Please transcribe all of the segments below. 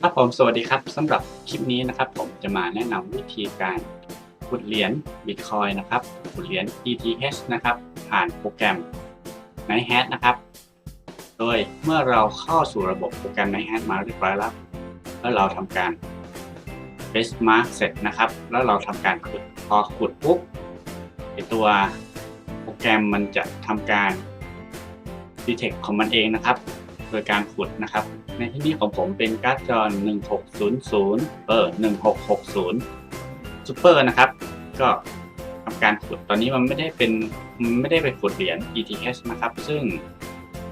ครับผมสวัสดีครับสำหรับคลิปนี้นะครับ ผมจะมาแนะนำวิธีการขุดเหรียญ Bitcoin นะครับขุดเหรียญ ETH นะครับ ผ่านโปรแกรม NiceHash นะครับ โดยเมื่อเราเข้าสู่ระบบโปรแกรม NiceHash มาเรียบร้อยแล้วแล้วเราทำการ benchmark เสร็จนะครับ แล้วเราทำการขุดพอขุดปุ๊บไอตัวโปรแกรมมันจะทำการ detect ของมันเองนะครับ โดยการขุดนะครับ ในที่นี้ของผมเป็นการ์ดจอ1600เออ1660 Super นะครับ ก็ทำการขุดตอนนี้มันไม่ได้เป็นไม่ได้ไปขุดเหรียญ ETH นะครับ ซึ่ง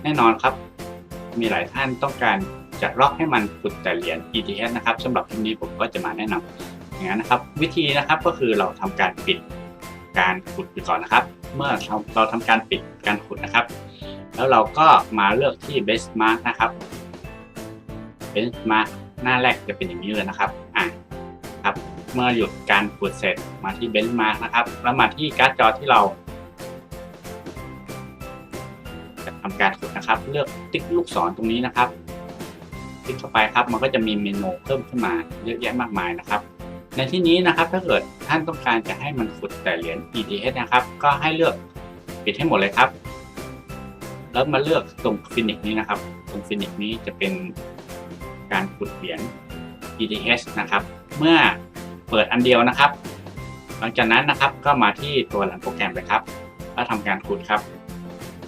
แน่นอนครับ มีหลายท่านต้องการจะล็อกให้มันขุดแต่เหรียญ ETH นะครับสำหรับคลิปนี้ผมก็จะมาแนะนำอย่างนั้นนะครับ วิธีนะครับก็คือเราทำการปิดการขุดไปก่อนนะครับ เมื่อเราเราทำการปิดการขุดนะครับ แล้วเราก็มาเลือกที่ benchmark นะครับ benchmark หน้าแรกจะเป็นอย่างนี้เลยนะครับอะครับเมื่อหยุดการขุดเสร็จมาที่ benchmark นะครับ แล้วมาที่การ์ดจอที่เราจะทำการขุดนะครับ เลือกติ๊กลูกศรตรงนี้นะครับคลิกเข้าไปครับ มันก็จะมีเมนูเพิ่มขึ้นมาเยอะแยะมากมายนะครับ ในที่นี้นะครับถ้าเกิดท่านต้องการจะให้มันขุดแต่เหรียญ ETH นะครับ ก็ให้เลือกปิดให้หมดเลยครับ แล้วมาเลือกตรงฟินิกนี้นะครับ ตรงฟินิกนี้จะเป็นการขุดเหรียญ ETH นะครับ เมื่อเปิดอันเดียวนะครับ หลังจากนั้นนะครับก็มาที่ตัวหลังโปรแกรมเลยครับ แล้วทำการขุดครับ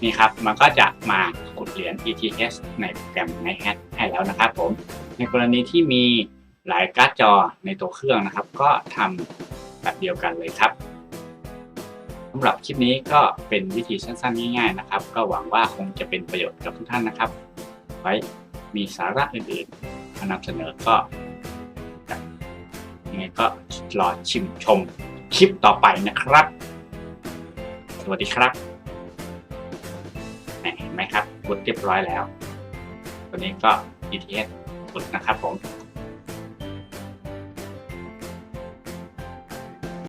นี่ครับมันก็จะมาขุดเหรียญ ETH ในโปรแกรมในแฮชให้แล้วนะครับผม ในกรณีที่มีหลายการ์ดจอในตัวเครื่องนะครับ ก็ทำแบบเดียวกันเลยครับำหรับคลิปนี้ก็เป็นวิธีสั้นๆ ง่ายๆนะครับ ก็หวังว่าคงจะเป็นประโยชน์กับทุกท่านนะครับ ไว้มีสาระอื่นๆมานำเสนอก็ยังไงก็รอชิมชมคลิปต่อไปนะครับ สวัสดีครับแหมเห็นไหมครับกดเรียบร้อยแล้ว ตัวนี้ก็ ETS กดนะครับผม